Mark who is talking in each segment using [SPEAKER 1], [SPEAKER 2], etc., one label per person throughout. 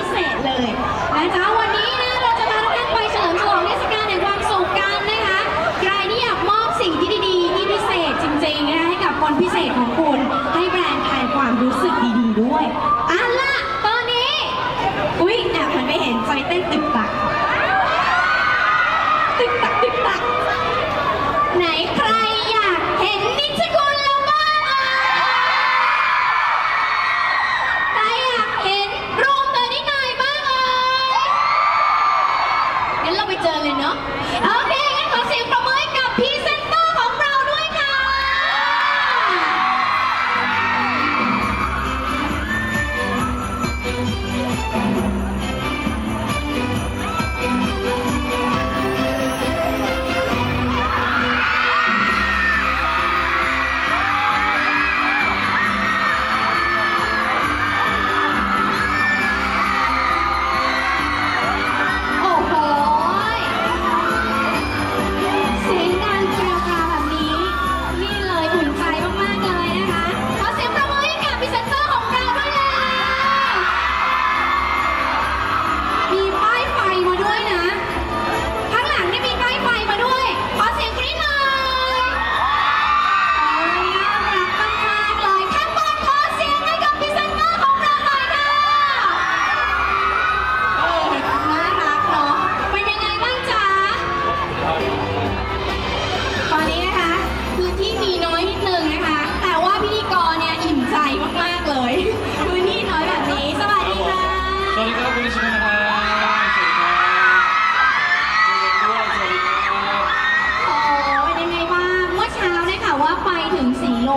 [SPEAKER 1] ิเศษเลยนะคะวันนี้นะเราจะพาทุกท่านไปเฉลิมฉลองเทศกาลแห่งความสุขกันนะคะใครที่อยากมอบสิ่งที่ดีๆที่พิเศษจริงๆนะให้กับคนพิเศษของคุณให้แบรนด์แทนความรู้สึกดีๆด้วยอะล่ะตอนนี้อุ๊ยแอบมันไม่เห็นไฟ
[SPEAKER 2] เต้นตึกตัก งั้นเราไปเจ
[SPEAKER 1] อเลยเนาะโอเค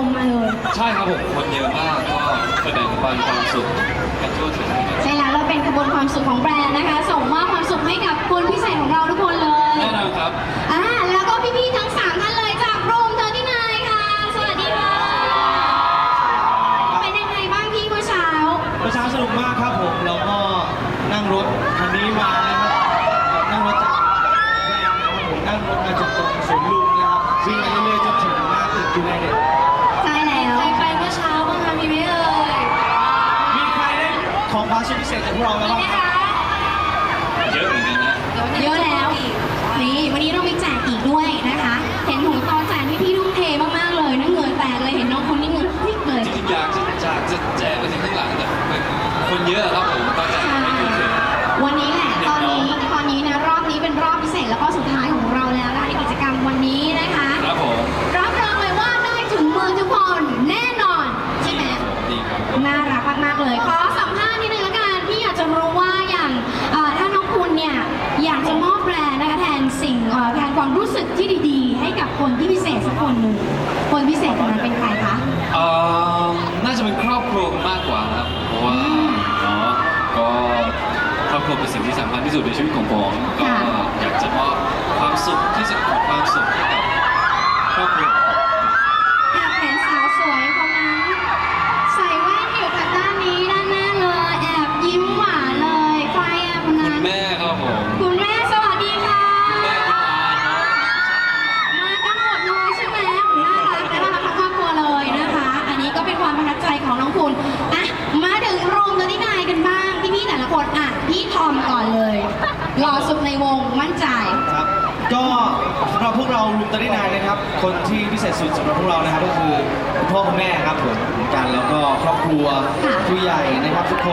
[SPEAKER 1] มมาเลย
[SPEAKER 2] ใช่ครับผมคนเยอะมากก็ไปแบ่งปันความสุขกันทั่วถึงกัน
[SPEAKER 1] ใช่แล้วเราเป็นขบวนความสุขของแบรนด์นะคะ ส่งมอบความสุขให้กับคนพิเศษของเราทุกคนเลย
[SPEAKER 2] แน่นอนครับ
[SPEAKER 1] อ่าแล้วก็พี่ๆทั้งสามท่านเลยจากโรมเทอร์ที่นายค่ะ สวัสดีค่ะ เป็นยังไงบ้างพี่เมื่อเช้า
[SPEAKER 3] เมื่อเช้าสนุกมากครับผมเราก็นั่งรถคันนี้มานะครับนั่งรถจากแรมนะครับผมนั่งรถมาจากตรงสวนลุมนะครับวิ่งมาเรื่อยๆจนถึงหน้าตึกยูไนเต็ด
[SPEAKER 1] ใช่แล้วไปเมื่อเช้าบ้างคะมีไหมเอ่ย
[SPEAKER 3] มีใครได้ของขวัญ ชิ้นพิเศษจากพวกเราแล้ว
[SPEAKER 1] มี
[SPEAKER 3] บ้าง
[SPEAKER 1] ไหม
[SPEAKER 3] ครับ
[SPEAKER 1] คะ
[SPEAKER 2] เยอะเหมือนกันนะ
[SPEAKER 1] เยอะแล้ว นี่วันนี้เรามีแจกอีกด้วยนะคะ เห็นถุงตอนแจกที่พี่ทุ่มเทมากๆเลยนะเหงื่อแตกเลยเห็นน้องคุณนี่เหงื่อพริกเลย
[SPEAKER 2] จริงๆอยากจะอยากจะแจกไปถึงข้างหลังแต่คนเยอะครับ
[SPEAKER 1] สิ่งเอ่อแทนความรู้สึกที่ดีๆ ให้กับคนที่พิเศษสักคนหนึ่งคนพิเศษคนนั้นเป็นใครคะ
[SPEAKER 2] เอ่อน่าจะเป็นครอบครัวมากกว่านะครับเพราะว่าเนาะก็ครอบครัวเป็นสิ่งที่สำคัญที่สุดในชีวิตของผมก็อยากจะมอบ
[SPEAKER 1] พี่ทอมก่อนเลย หล่อสุดในวงมั่นใจ
[SPEAKER 3] ครับ ก็สำหรับพวกเราลุมตะลินายนะครับ คนที่พิเศษสุดสำหรับพวกเรานะครับ ก็คือคุณพ่อคุณแม่ครับผมเหมือนกันแล้วก็ครอบครัว
[SPEAKER 1] ค่ะ
[SPEAKER 3] ผู้ใหญ่นะครับทุกคน